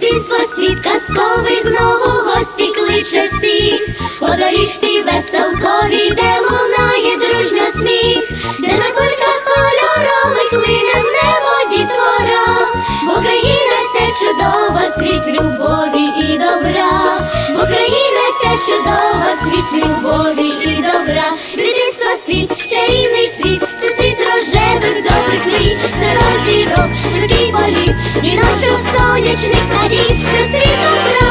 дитинство світ казковий, знову гості кличе всіх, по доріжці веселковій, де лунає дружньо сміх, де на кульках кольорових лине в небо дітвора, Україна ця чудова, світ любові і добра, Україна це чудова, світ любові і добра, дитинство світ, чарівний світ, це світ рожевих добрих мрій, це розірок, швидкий політ віночок сонячних надій, це світ добра,